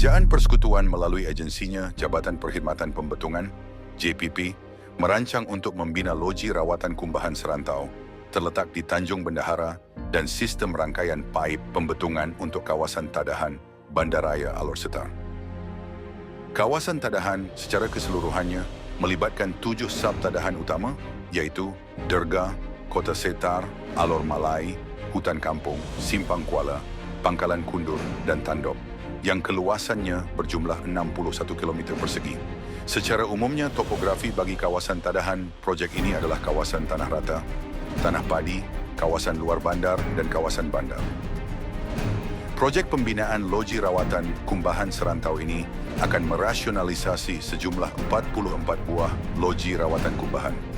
Kerajaan Persekutuan melalui agensinya Jabatan Perkhidmatan Pembetungan, JPP, merancang untuk membina loji rawatan kumbahan serantau terletak di Tanjung Bendahara dan sistem rangkaian paip pembetungan untuk kawasan Tadahan, Bandaraya Alor Setar. Kawasan Tadahan secara keseluruhannya melibatkan tujuh sub-tadahan utama iaitu Derga, Kota Setar, Alor Malai, Hutan Kampung, Simpang Kuala, Pangkalan Kundur dan Tandop yang keluasannya berjumlah 61 km persegi. Secara umumnya, topografi bagi kawasan Tadahan, projek ini adalah kawasan tanah rata, tanah padi, kawasan luar bandar dan kawasan bandar. Projek pembinaan loji rawatan kumbahan serantau ini akan merasionalisasi sejumlah 44 buah loji rawatan kumbahan.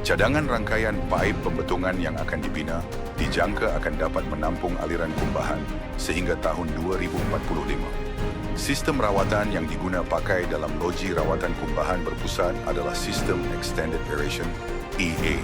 Cadangan rangkaian paip pembetungan yang akan dibina dijangka akan dapat menampung aliran kumbahan sehingga tahun 2045. Sistem rawatan yang diguna pakai dalam loji rawatan kumbahan berpusat adalah sistem Extended Aeration EA.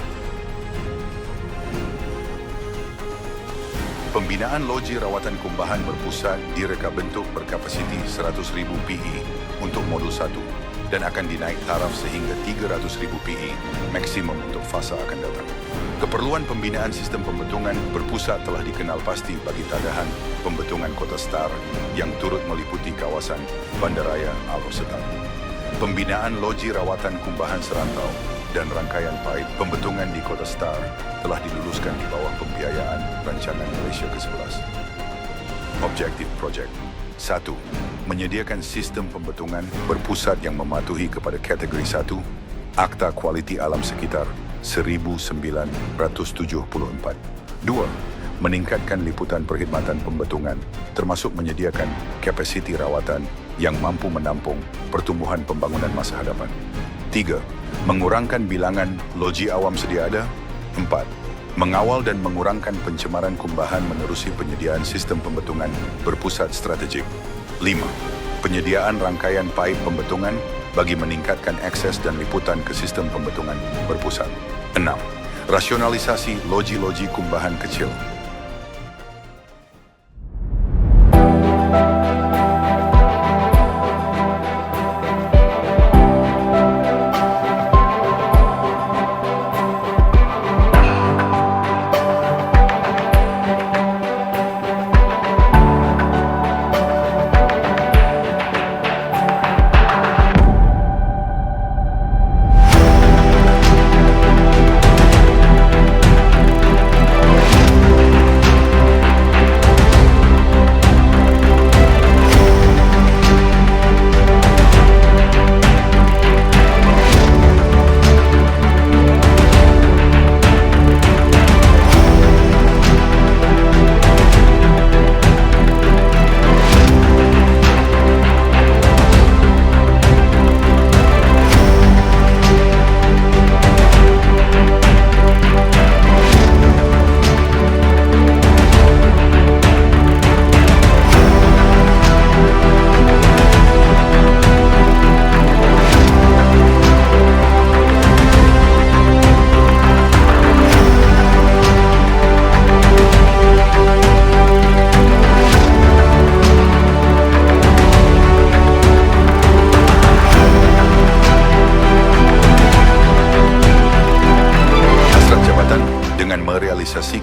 Pembinaan loji rawatan kumbahan berpusat direka bentuk berkapasiti 100,000 PE untuk modul 1 dan akan dinaik taraf sehingga 300,000 PE maksimum untuk fasa akan datang. Keperluan pembinaan sistem pembetungan berpusat telah dikenal pasti bagi tadahan pembetungan Kota Star yang turut meliputi kawasan Bandaraya Alor. Pembinaan loji rawatan kumbahan serantau dan rangkaian paip pembetungan di Kota Star telah diluluskan di bawah pembiayaan Rancangan Malaysia ke-11. Objektif projek 1 menyediakan sistem pembetungan berpusat yang mematuhi kepada kategori 1 Akta Kualiti Alam Sekitar 1974. 2. Meningkatkan liputan perkhidmatan pembetungan termasuk menyediakan kapasiti rawatan yang mampu menampung pertumbuhan pembangunan masa hadapan. 3. Mengurangkan bilangan loji awam sedia ada. 4. Mengawal dan mengurangkan pencemaran kumbahan menerusi penyediaan sistem pembetungan berpusat strategik. 5. Penyediaan rangkaian paip pembetungan bagi meningkatkan akses dan liputan ke sistem pembetungan berpusat. 6. Rasionalisasi loji-loji kumbahan kecil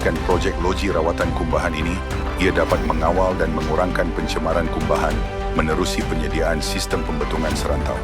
merealisasikan projek loji rawatan kumbahan ini, ia dapat mengawal dan mengurangkan pencemaran kumbahan menerusi penyediaan sistem pembetungan serantau.